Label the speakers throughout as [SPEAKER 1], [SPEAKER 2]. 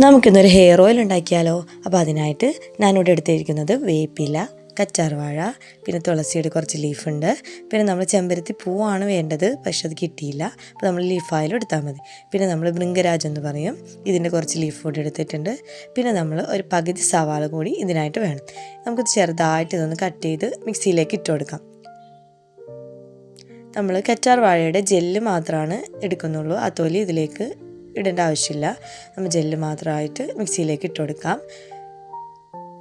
[SPEAKER 1] നമുക്കിന്നൊരു hair oil ഉണ്ടാക്കിയാലോ? അപ്പോൾ അതിനായിട്ട് ഞാനിവിടെ എടുത്തിരിക്കുന്നത് വേപ്പില കച്ചാർവാഴ പിന്നെ തുളസിയുടെ കുറച്ച് ലീഫുണ്ട് പിന്നെ നമ്മൾ ചെമ്പരത്തി പൂവാണ് വേണ്ടത് പക്ഷെ അത് കിട്ടിയില്ല. അപ്പോൾ നമ്മൾ ലീഫ് ആയാലും എടുത്താൽ മതി. പിന്നെ നമ്മൾ ഭൃംഗരാജ് എന്ന് പറയും. ഇതിന്റെ കുറച്ച് ലീഫ് കൂടി എടുത്തിട്ടുണ്ട്. പിന്നെ നമ്മൾ ഒരു പകുതി സവാള കൂടി ഇതിനായിട്ട് വേണം. നമുക്കിത് ചെറുതായിട്ട് ഇതൊന്ന് കട്ട് ചെയ്ത് മിക്സിയിലേക്ക് ഇട്ട് കൊടുക്കാം. നമ്മൾ കറ്റാർ വാഴയുടെ ജെല്ല് മാത്രമാണ് എടുക്കുന്നുള്ളൂ. ആ തൊലി ഇതിലേക്ക് ഇടേണ്ട ആവശ്യമില്ല. നമ്മൾ ജെല്ല് മാത്രമായിട്ട് മിക്സിയിലേക്ക് ഇട്ട് കൊടുക്കാം.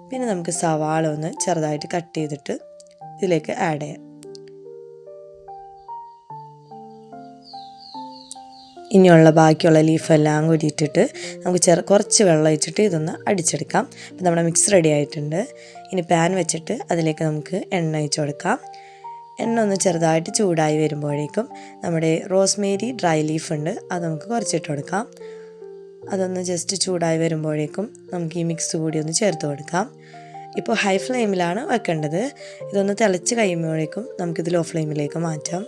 [SPEAKER 1] പിന്നെ നമുക്ക് സവാള ഒന്ന് ചെറുതായിട്ട് കട്ട് ചെയ്തിട്ട് ഇതിലേക്ക് ആഡ് ചെയ്യാം. ഇനിയുള്ള ബാക്കിയുള്ള ലീഫെല്ലാം കൂടി ഇട്ടിട്ട് നമുക്ക് ചെറു കുറച്ച് വെള്ളം ഒഴിച്ചിട്ട് ഇതൊന്ന് അടിച്ചെടുക്കാം. അപ്പം നമ്മുടെ മിക്സ് റെഡി ആയിട്ടുണ്ട്. ഇനി പാൻ വെച്ചിട്ട് അതിലേക്ക് നമുക്ക് എണ്ണ ഒഴിച്ച് കൊടുക്കാം. എണ്ണ ഒന്ന് ചെറുതായിട്ട് ചൂടായി വരുമ്പോഴേക്കും നമ്മുടെ റോസ്മേരി ഡ്രൈ ലീഫ് ഉണ്ട്. അത് നമുക്ക് കുറച്ചിട്ട് കൊടുക്കാം. അതൊന്ന് ജസ്റ്റ് ചൂടായി വരുമ്പോഴേക്കും നമുക്ക് ഈ മിക്സ് കൂടി ഒന്ന് ചേർത്ത് കൊടുക്കാം. ഇപ്പോൾ ഹൈ ഫ്ലെയിമിലാണ് വെക്കേണ്ടത്. ഇതൊന്ന് തിളച്ച് കഴിയുമ്പോഴേക്കും നമുക്കിത് ലോ ഫ്ലെയിമിലേക്ക് മാറ്റാം.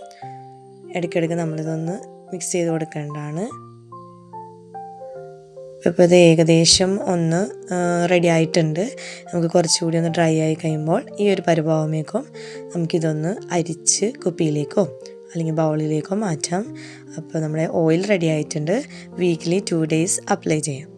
[SPEAKER 1] ഇടയ്ക്കിടയ്ക്ക് നമ്മളിതൊന്ന് മിക്സ് ചെയ്ത് കൊടുക്കേണ്ടതാണ്. ഇപ്പോൾ ഇത് ഏകദേശം ഒന്ന് റെഡി ആയിട്ടുണ്ട്. നമുക്ക് കുറച്ചുകൂടി ഒന്ന് ഡ്രൈ ആയി കഴിയുമ്പോൾ ഈ ഒരു പരിഭാവമേക്കും നമുക്കിതൊന്ന് അരിച്ച് കുപ്പിയിലേക്കോ അല്ലെങ്കിൽ ബൗളിലേക്കോ മാറ്റാം. അപ്പോൾ നമ്മുടെ ഓയിൽ റെഡി ആയിട്ടുണ്ട്. വീക്കിലി ടു ഡേയ്സ് അപ്ലൈ ചെയ്യാം.